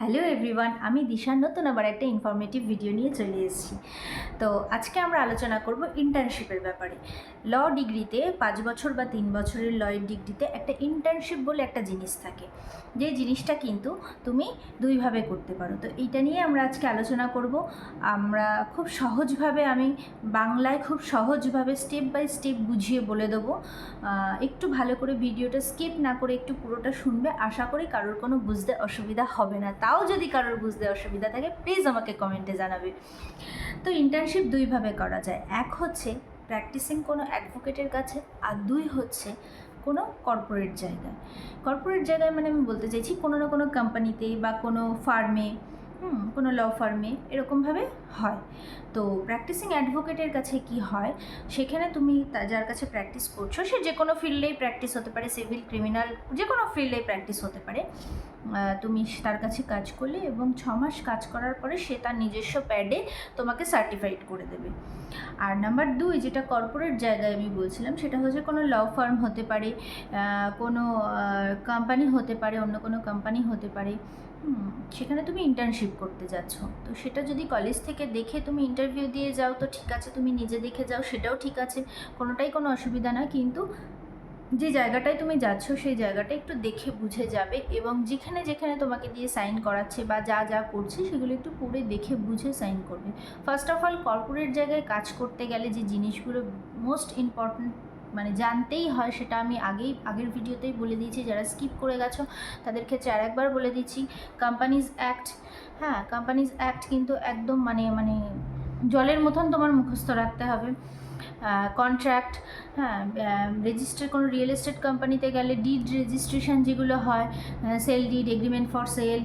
Hello everyone, আমি দিশার নতুন আবার একটা ইনফরমেটিভ ভিডিও নিয়ে চলে এসেছি। তো আজকে আমরা আলোচনা করব ইন্টার্নশিপের ব্যাপারে। ল ডিগ্রিতে পাঁচ বছর বা তিন বছরের লয়ের ডিগ্রিতে একটা ইন্টার্নশিপ বলে একটা জিনিস থাকে। যে জিনিসটা কিন্তু তুমি দুইভাবে করতে পারো। তো এইটা নিয়ে আমরা আজকে আলোচনা করব। আমরা খুব সহজভাবে, আমি বাংলায় খুব সহজভাবে স্টেপ বাই স্টেপ বুঝিয়ে বলে দেবো। একটু ভালো করে ভিডিওটা স্কিপ না করে একটু পুরোটা শুনবে, আশা করি কারোর কোনো বুঝতে অসুবিধা হবে না। তাও যদি কারোর বুঝতে অসুবিধা থাকে প্লিজ আমাকে কমেন্টে জানাবে। তো ইন্টার্নশিপ দুইভাবে করা যায়। এক হচ্ছে প্র্যাকটিসিং কোনো অ্যাডভোকেটের কাছে, আর দুই হচ্ছে কোনো কর্পোরেট জায়গায়। কর্পোরেট জায়গায় মানে আমি বলতে চাইছি কোনো না কোনো কোম্পানিতে বা কোনো ফার্মে কোনো ল ফার্মে এরকমভাবে হয়। তো প্র্যাকটিসিং অ্যাডভোকেটের কাছে কি হয়? সেখানে তুমি যার কাছে প্র্যাকটিস করছ, সে যে কোনো ফিল্ডেই প্র্যাকটিস হতে পারে সিভিল ক্রিমিনাল যে কোনো ফিল্ডেই প্র্যাকটিস হতে পারে। তুমি তার কাছে কাজ করলে এবং ছ মাস কাজ করার পরে সে তার নিজস্ব প্যাডে তোমাকে সার্টিফাইড করে দেবে। আর নাম্বার দুই, যেটা কর্পোরেট জায়গায় আমি বলছিলাম, সেটা হচ্ছে কোনো ল ফার্ম হতে পারে কোনো কোম্পানি হতে পারে, অন্য কোনো কোম্পানি হতে পারে। সেখানে তুমি ইন্টার্নশিপ করতে যাচ্ছ। তো সেটা যদি কলেজ থেকে দেখে তুমি ইন্টারভিউ দিয়ে যাও, তো ঠিক আছে, তুমি নিজে দেখে যাও, সেটাও ঠিক আছে, কোনোটাই কোনো অসুবিধা না, কিন্তু যে জায়গাটায় তুমি যাচ্ছ, সেই জায়গাটা একটু দেখে বুঝে যাবে এবং যেখানে যেখানে তোমাকে দিয়ে সাইন করাচ্ছে বা যা যা করছে, সেগুলো একটু পড়ে দেখে বুঝে সাইন করবে। ফার্স্ট অফ অল কর্পোরেট জায়গায় কাজ করতে গেলে যে জিনিসগুলো মোস্ট ইম্পর্ট্যান্ট মানে জানতেই হয়, সেটা আমি আগেই, আগের ভিডিওতেই বলে দিয়েছি। যারা স্কিপ করে গেছো, তাদের ক্ষেত্রে আর একবার বলে দিচ্ছি কোম্পানিজ অ্যাক্ট হ্যাঁ কোম্পানিজ অ্যাক্ট কিন্তু একদম মানে মানে জলের মতন তোমার মুখস্থ রাখতে হবে। কন্ট্রাক্ট হ্যাঁ রেজিস্টার কোনো রিয়েল এস্টেট কোম্পানিতে গেলে ডিড রেজিস্ট্রেশন যেগুলো হয় sale deed agreement for sale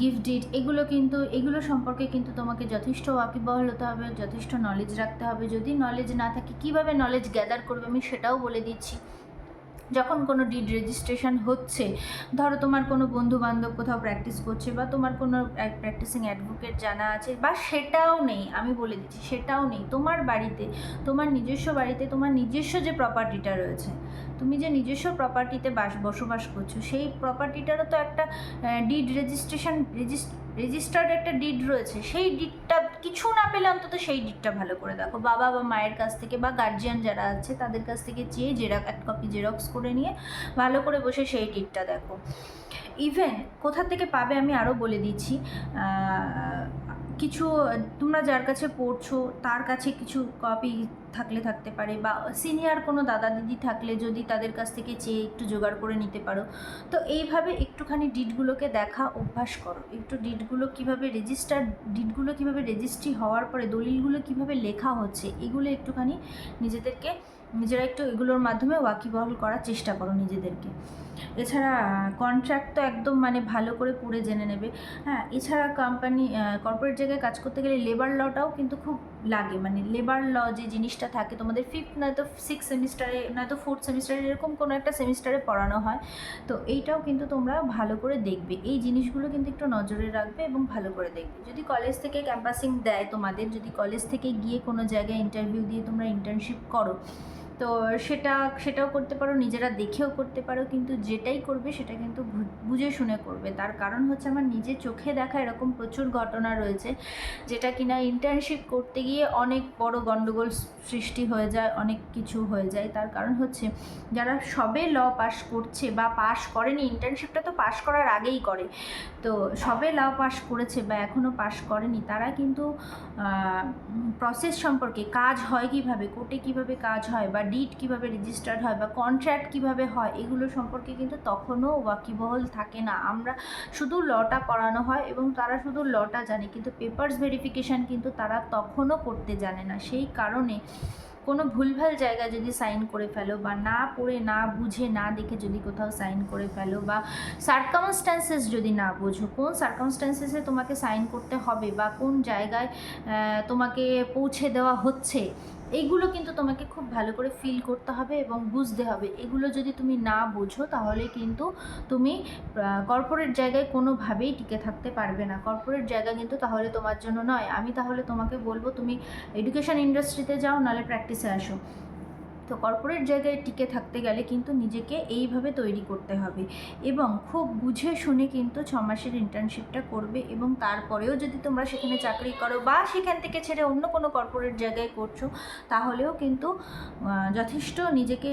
gift deed এগুলো কিন্তু, এগুলো সম্পর্কে কিন্তু তোমাকে যথেষ্ট ওয়াকিবহল হতে হবে, যথেষ্ট নলেজ রাখতে হবে। যদি নলেজ না থাকে, কীভাবে নলেজ গ্যাদার করবে আমি সেটাও বলে দিচ্ছি। যখন কোনো ডিড রেজিস্ট্রেশন হচ্ছে, ধরো তোমার কোনো বন্ধু বান্ধব কোথাও প্র্যাকটিস করছে বা তোমার কোনো প্র্যাকটিসিং অ্যাডভোকেট জানা আছে বা সেটাও নেই, আমি বলে দিচ্ছি সেটাও নেই, তোমার বাড়িতে, তোমার নিজস্ব বাড়িতে তোমার নিজস্ব যে প্রপার্টিটা রয়েছে, তুমি যে নিজস্ব প্রপার্টিতে বাস, বসবাস করছ, সেই প্রপার্টিটারও তো একটা ডিড রেজিস্ট্রেশন রেজিস্ট রেজিস্টার্ড একটা ডিড রয়েছে, সেই ডিডটা কিছু না পেলে অন্তত সেই ডিটটা ভালো করে দেখো। বাবা বা মায়ের কাছ থেকে বা গার্জিয়ান যারা আছে, তাদের কাছ থেকে চেয়ে জেরক এক কপি জেরক্স করে নিয়ে ভালো করে বসে সেই ডিটটা দেখো। ইভেন কোথা থেকে পাবে আমি আরও বলে দিচ্ছি কিছু, তোমরা যার কাছে পড়ছো, তার কাছে কিছু কপি থাকলে থাকতে পারে বা সিনিয়র কোনো দাদা দিদি থাকলে যদি তাদের কাছ থেকে চেয়ে একটু জোগাড় করে নিতে পারো। তো এইভাবে একটুখানি ডিটগুলোকে দেখা, অভ্যাস করো। একটু ডিটগুলো কীভাবে রেজিস্টার ডিটগুলো কীভাবে রেজিস্ট্রি হওয়ার পরে দলিলগুলো কীভাবে লেখা হচ্ছে, এগুলো একটুখানি নিজেদেরকে নিজেরা একটু এগুলোর মাধ্যমে ওয়াকিবহল করার চেষ্টা করো নিজেদেরকে। এছাড়া কন্ট্রাক্ট তো একদম মানে ভালো করে পড়ে জেনে নেবে। হ্যাঁ এছাড়া কোম্পানি কর্পোরেট জায়গায় কাজ করতে গেলে লেবার লটাও কিন্তু খুব লাগে। মানে লেবার ল যে জিনিসটা থাকে, তোমাদের ফিফথ নয়তো সিক্স সেমিস্টারে নয়তো ফোর্থ সেমিস্টারে এরকম কোনো একটা সেমিস্টারে পড়ানো হয়। তো এইটাও কিন্তু তোমরা ভালো করে দেখবে। এই জিনিসগুলো কিন্তু একটু নজরে রাখবে এবং ভালো করে দেখবে। যদি কলেজ থেকে ক্যাম্পাসিং দেয় তোমাদের, যদি কলেজ থেকে গিয়ে কোনো জায়গায় ইন্টারভিউ দিয়ে তোমরা ইন্টার্নশিপ করো তো সেটা, সেটাও করতে পারো, নিজেরা দেখেও করতে পারো, কিন্তু যেটাই করবে সেটা কিন্তু বুঝে শুনে করবে। তার কারণ হচ্ছে আমার নিজে চোখে দেখা এরকম প্রচুর ঘটনা রয়েছে, যেটা কিনা ইন্টার্নশিপ করতে গিয়ে অনেক বড় গণ্ডগোল সৃষ্টি হয়ে যায়, অনেক কিছু হয়ে যায়। তার কারণ হচ্ছে যারা সবে ল পাস করছে বা পাস করেনি ইন্টার্নশিপটা তো পাস করার আগেই করে। তো সবে ল পাস করেছে বা এখনও পাস করেনি, তারা কিন্তু প্রসেস সম্পর্কে কাজ হয় কীভাবে, কোর্টে কীভাবে কাজ হয় বা ডিট কীভাবে রেজিস্টার্ড হয় বা কন্ট্রাক্ট কীভাবে হয়, এগুলো সম্পর্কে কিন্তু তখনও ওয়াকিবহল থাকে না। আমরা শুধু লটা পড়ানো হয় এবং তারা শুধু লটা জানে, কিন্তু পেপার্স ভেরিফিকেশান কিন্তু তারা তখনও করতে জানে না। সেই কারণে কোনো ভুলভাল জায়গায় যদি সাইন করে ফেলো বা না পড়ে, না বুঝে, না দেখে যদি কোথাও সাইন করে ফেলো বা সার্কামস্ট্যান্সেস যদি না বোঝো, কোন সার্কামস্ট্যান্সেসে তোমাকে সাইন করতে হবে বা কোন জায়গায় তোমাকে পৌঁছে দেওয়া হচ্ছে এইগুলো কিন্তু তোমাকে খুব ভালো করে ফিল করতে হবে এবং বুঝতে হবে। এগুলো যদি তুমি না বোঝো, তাহলে কিন্তু তুমি কর্পোরেট জায়গায় কোনোভাবেই টিকে থাকতে পারবে না। কর্পোরেট জায়গা কিন্তু তাহলে তোমার জন্য নয়। আমি তাহলে তোমাকে বলব, তুমি এডুকেশন ইন্ডাস্ট্রিতে যাও, নাহলে প্র্যাকটিসে আসো। তো কর্পোরেট জায়গায় টিকে থাকতে গেলে কিন্তু নিজেকে এইভাবে তৈরি করতে হবে। এবং খুব বুঝে শুনে কিন্তু ছ মাসের ইন্টার্নশিপটা করবে এবং তারপরেও যদি তোমরা সেখানে চাকরি করো বা সেখান থেকে ছেড়ে অন্য কোনো কর্পোরেট জায়গায় করছ, তাহলেও কিন্তু যথেষ্ট নিজেকে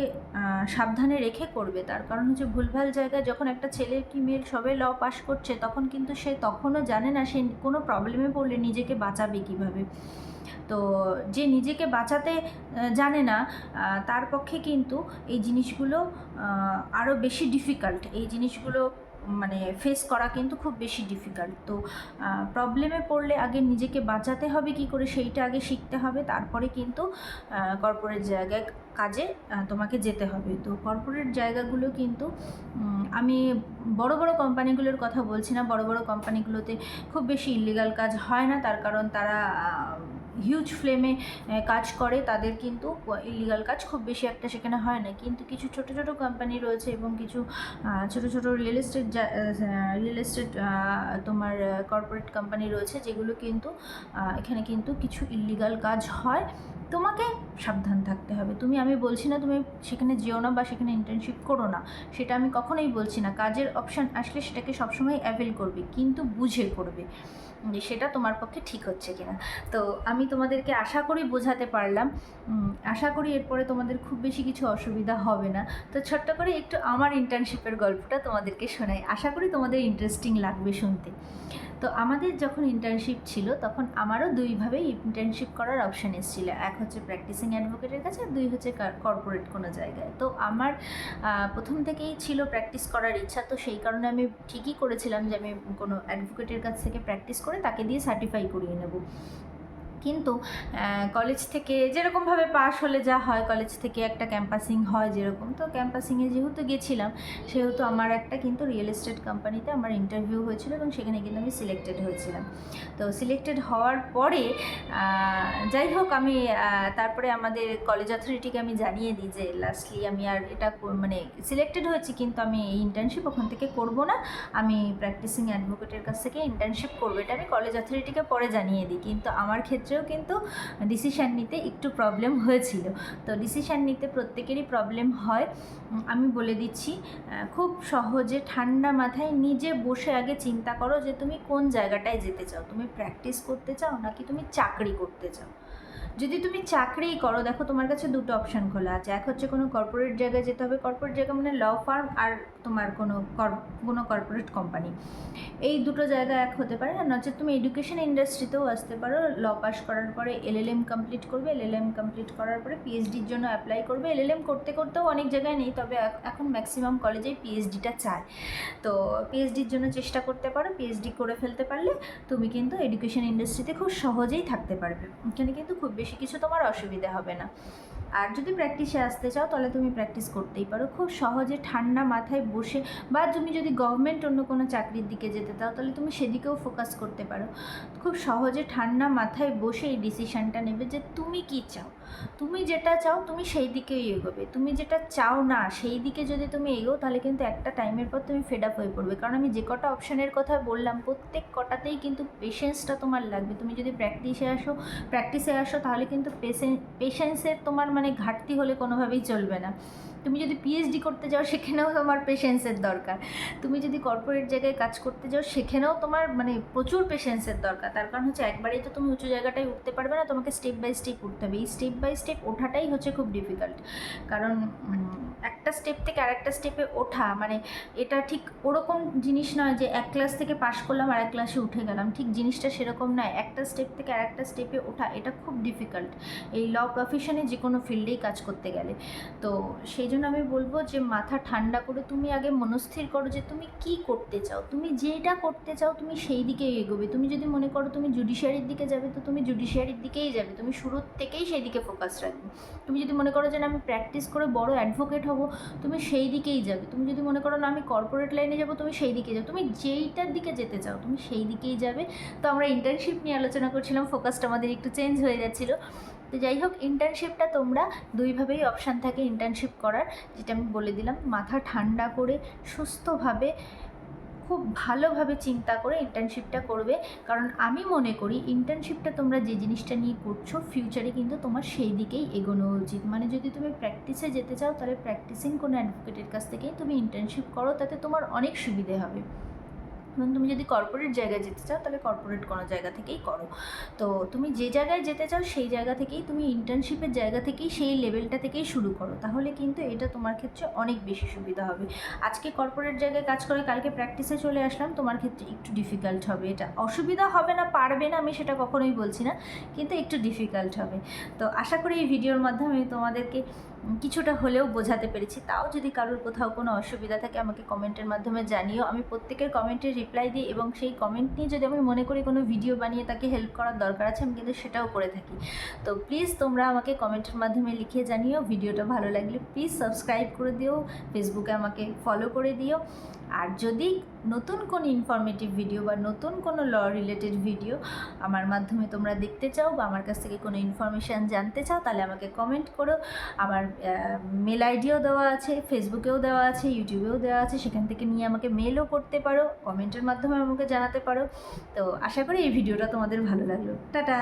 সাবধানে রেখে করবে। তার কারণ হচ্ছে ভুলভাল জায়গায় যখন একটা ছেলে কি মেয়ের সবে ল পাস করছে, তখন কিন্তু সে তখনও জানে না, সে কোনো প্রবলেমে পড়লে নিজেকে বাঁচাবে কীভাবে। তো যে নিজেকে বাঁচাতে জানে না তার পক্ষে কিন্তু এই জিনিসগুলো আরও বেশি ডিফিকাল্ট এই জিনিসগুলো মানে ফেস করা কিন্তু খুব বেশি ডিফিকাল্ট তো প্রবলেমে পড়লে আগে নিজেকে বাঁচাতে হবে কি করে সেইটা আগে শিখতে হবে, তারপরে কিন্তু কর্পোরেট জায়গায় কাজে তোমাকে যেতে হবে। তো কর্পোরেট জায়গাগুলো কিন্তু আমি বড় বড় কোম্পানিগুলোর কথা বলছি না, বড় বড় কোম্পানিগুলোতে খুব বেশি ইলিগাল কাজ হয় না, তার কারণ তারা হিউজ ফ্লেমে কাজ করে, তাদের কিন্তু ইলিগাল কাজ খুব বেশি একটা সেখানে হয় না। কিন্তু কিছু ছোট ছোট কোম্পানি রয়েছে এবং কিছু ছোট ছোট রিয়েল এস্টেট রিয়েল এস্টেট তোমার কর্পোরেট কোম্পানি রয়েছে, যেগুলো কিন্তু এখানে কিন্তু কিছু ইলিগাল কাজ হয়। তোমাকে সাবধান থাকতে হবে। তুমি, আমি বলছি না তুমি সেখানে যেও না বা সেখানে ইন্টার্নশিপ করো না। সেটা আমি কখনোই বলছি না। কাজের অপশান আসলে সেটাকে সবসময় অ্যাভেল করবে, কিন্তু বুঝে করবে যে সেটা তোমার পক্ষে ঠিক হচ্ছে কিনা। তো আমি তোমাদেরকে আশা করি বোঝাতে পারলাম। আশা করি এরপরে তোমাদের খুব বেশি কিছু অসুবিধা হবে না। তো ছোট্ট করে একটু আমার ইন্টার্নশিপের গল্পটা তোমাদেরকে শোনাই। আশা করি তোমাদের ইন্টারেস্টিং লাগবে শুনতে। তো আমাদের যখন ইন্টার্নশিপ ছিল, তখন আমারও দুইভাবেই ইন্টার্নশিপ করার অপশান এসেছিল। এক হচ্ছে প্র্যাকটিসিং অ্যাডভোকেটের কাছে আর দুই হচ্ছে কর্পোরেট কোনো জায়গায়। তো আমার প্রথম থেকেই ছিল প্র্যাকটিস করার ইচ্ছা, তো সেই কারণে আমি ঠিকই করেছিলাম যে আমি কোনো অ্যাডভোকেটের কাছ থেকে প্র্যাকটিস করে তাকে দিয়ে সার্টিফাই করিয়ে নেব। কিন্তু কলেজ থেকে যেরকমভাবে পাশ হলে যা হয় কলেজ থেকে একটা ক্যাম্পাসিং হয় যেরকম। তো ক্যাম্পাসিংয়ে যেহেতু গেছিলাম, সেহেতু আমার একটা কিন্তু রিয়েল এস্টেট কোম্পানিতে আমার ইন্টারভিউ হয়েছিল এবং সেখানে কিন্তু আমি সিলেক্টেড হয়েছিলাম। তো সিলেক্টেড হওয়ার পরে যাই হোক আমি তারপরে আমাদের কলেজ অথরিটিকে আমি জানিয়ে দিই যে লাস্টলি আমি আর এটা মানে সিলেক্টেড হয়েছি, কিন্তু আমি এই ইন্টার্নশিপ ওখান থেকে করব না। আমি প্র্যাকটিসিং অ্যাডভোকেটের কাছ থেকে ইন্টার্নশিপ করব। এটা আমি কলেজ অথরিটিকে পরে জানিয়ে দিই। কিন্তু আমার ক্ষেত্রেও কিন্তু ডিসিশান নিতে একটু প্রবলেম হয়েছিল। তো ডিসিশান নিতে প্রত্যেকেরই প্রবলেম হয়। আমি বলে দিচ্ছি খুব সহজে ঠান্ডা মাথায় নিজে বসে আগে চিন্তা করো যে তুমি কোন জায়গাটায় যেতে চাও? তুমি প্র্যাকটিস করতে চাও নাকি তুমি চাকরি করতে চাও? যদি তুমি চাকরিই করো, দেখো তোমার কাছে দুটো অপশান খোলা আছে। এক হচ্ছে কোনো কর্পোরেট জায়গায় যেতে হবে। কর্পোরেট জায়গা মানে ল ফার্ম আর তোমার কোনো কোনো কর্পোরেট কোম্পানি এই দুটো জায়গা এক হতে পারে। আর নচেত তুমি এডুকেশন ইন্ডাস্ট্রিতেও আসতে পারো। ল পাস করার পরে এলএলএম কমপ্লিট করবে। এলএলএম কমপ্লিট করার পরে পিএইচডির জন্য অ্যাপ্লাই করবে। এলএলএম করতে করতেও অনেক জায়গায় নেই, তবে এখন ম্যাক্সিমাম কলেজেই পিএইচডিটা চায়। তো পিএইচডির জন্য চেষ্টা করতে পারো। পিএইচডি করে ফেলতে পারলে তুমি কিন্তু এডুকেশন ইন্ডাস্ট্রিতে খুব সহজেই থাকতে পারবে। এখানে কিন্তু খুব বেশি কিছু তোমার অসুবিধা হবে না। আর যদি প্র্যাকটিসে আসতে চাও, তাহলে তুমি প্র্যাকটিস করতেই পারো। খুব সহজে ঠান্ডা মাথায় বসে বা তুমি যদি গভর্নমেন্ট অন্য কোনো চাকরির দিকে যেতে চাও, তাহলে তুমি সেদিকেও ফোকাস করতে পারো। খুব সহজে ঠান্ডা মাথায় বসে এই ডিসিশানটা নেবে যে তুমি কি চাও? তুমি যেটা চাও, তুমি সেই দিকেই এগোবে। তুমি যেটা চাও না, সেই দিকে যদি তুমি এগো তাহলে কিন্তু একটা টাইমের পর তুমি ফেড আপ হয়ে পড়বে। কারণ আমি যে কটা অপশানের কথা বললাম, প্রত্যেক কটাতেই কিন্তু পেশেন্সটা তোমার লাগবে। তুমি যদি প্র্যাকটিসে আসো প্র্যাকটিসে আসো, তাহলে কিন্তু পেশেন্সের তোমার মানে ঘাটতি হলে কোনোভাবেই চলবে না। তুমি যদি পিএইচডি করতে যাও, সেখানেও তোমার পেশেন্সের দরকার। তুমি যদি কর্পোরেট জায়গায় কাজ করতে যাও, সেখানেও তোমার মানে প্রচুর পেশেন্সের দরকার। তার কারণ হচ্ছে, একবারেই তো তুমি উঁচু জায়গাটায় উঠতে পারবে না, তোমাকে স্টেপ বাই স্টেপ উঠতে হবে। এই স্টেপ বাই স্টেপ ওঠাটাই হচ্ছে খুব ডিফিকাল্ট কারণ একটা স্টেপ থেকে আরেকটা স্টেপে ওঠা মানে এটা ঠিক ওরকম জিনিস নয় যে এক ক্লাস থেকে পাশ করলাম আর এক ক্লাসে উঠে গেলাম। ঠিক জিনিসটা সেরকম নয়। একটা স্টেপ থেকে আরেকটা স্টেপে ওঠা, এটা খুব ডিফিকাল্ট এই ল প্রফেশনে যে কোনো ফিল্ডেই কাজ করতে গেলে। তো সেই জন্য আমি বলব যে মাথা ঠান্ডা করে তুমি আগে মনস্থির করো যে তুমি কি করতে চাও। তুমি যেটা করতে চাও তুমি সেই দিকেই এগোবে। তুমি যদি মনে করো তুমি জুডিশিয়ারির দিকে যাবে, তো তুমি জুডিশিয়ারির দিকেই যাবে। তুমি শুরুর থেকেই সেই দিকে ফোকাস রাখবে। তুমি যদি মনে করো যে না, আমি প্র্যাকটিস করে বড় অ্যাডভোকেট হব, তুমি সেই দিকেই যাবে। তুমি যদি মনে করো না, আমি কর্পোরেট লাইনে যাব, তুমি সেই দিকে যাবে। তুমি যেইটার দিকে যেতে চাও, তুমি সেই দিকেই যাবে। তো আমরা ইন্টার্নশিপ নিয়ে আলোচনা করছিলাম ফোকাসটা আমাদের একটু চেঞ্জ হয়ে যাচ্ছিল। তো যাই হোক ইন্টার্নশিপটা তোমরা দুইভাবেই অপশান থাকে ইন্টার্নশিপ করার। যেটা আমি বলে দিলাম, মাথা ঠান্ডা করে, সুস্থভাবে, খুব ভালোভাবে চিন্তা করে ইন্টার্নশিপটা করবে। কারণ আমি মনে করি ইন্টার্নশিপটা তোমরা যে জিনিসটা নিয়ে করছ ফিউচারে কিন্তু তোমার সেই দিকেই এগোনো উচিত। মানে যদি তুমি প্র্যাকটিসে যেতে চাও, তাহলে প্র্যাকটিসিং কোনো অ্যাডভোকেটের কাছ থেকেই তুমি ইন্টার্নশিপ করো, তাতে তোমার অনেক সুবিধে হবে। এবং তুমি যদি কর্পোরেট জায়গায় যেতে চাও, তাহলে কর্পোরেট কোনো জায়গা থেকেই করো। তো তুমি যে জায়গায় যেতে চাও, সেই জায়গা থেকেই, তুমি ইন্টার্নশিপের জায়গা থেকেই সেই লেভেলটা থেকেই শুরু করো। তাহলে কিন্তু এটা তোমার ক্ষেত্রে অনেক বেশি সুবিধা হবে। আজকে কর্পোরেট জায়গায় কাজ করে, কালকে প্র্যাকটিসে চলে আসলাম, তোমার ক্ষেত্রে একটু ডিফিকাল্ট হবে এটা। অসুবিধা হবে না, পারবে না, আমি সেটা কখনোই বলছি না, কিন্তু একটু ডিফিকাল্ট হবে। তো আশা করি এই ভিডিওর মাধ্যমে তোমাদেরকে কিছুটা হলেও বোঝাতে পেরেছি। তাও যদি কারোর কোথাও কোনো অসুবিধা থাকে, আমাকে কমেন্টের মাধ্যমে জানিও। আমি প্রত্যেকের কমেন্টের রিপ্লাই দিই এবং সেই কমেন্ট নিয়ে যদি আমি মনে করি কোনো ভিডিও বানিয়ে তাকে হেল্প করার দরকার আছে, আমি কিন্তু সেটাও করে থাকি। তো প্লিজ তোমরা আমাকে কমেন্টের মাধ্যমে লিখে জানিও। ভিডিওটা ভালো লাগলে প্লিজ সাবস্ক্রাইব করে দিও। ফেসবুকে আমাকে ফলো করে দিও। আর যদি নতুন কোনো ইনফরমেটিভ ভিডিও বা নতুন কোনো ল রিলেটেড ভিডিও আমার মাধ্যমে তোমরা দেখতে চাও বা আমার কাছ থেকে কোনো ইনফরমেশান জানতে চাও, তাহলে আমাকে কমেন্ট করো। আমার মেল আইডিও দেওয়া আছে ফেসবুকেও দেওয়া আছে ইউটিউবেও দেওয়া আছে, সেখান থেকে নিয়ে আমাকে মেলও করতে পারো কমেন্টের মাধ্যমে আমাকে জানাতে পারো। তো আশা করি এই ভিডিওটা তোমাদের ভালো লাগল। টাটা!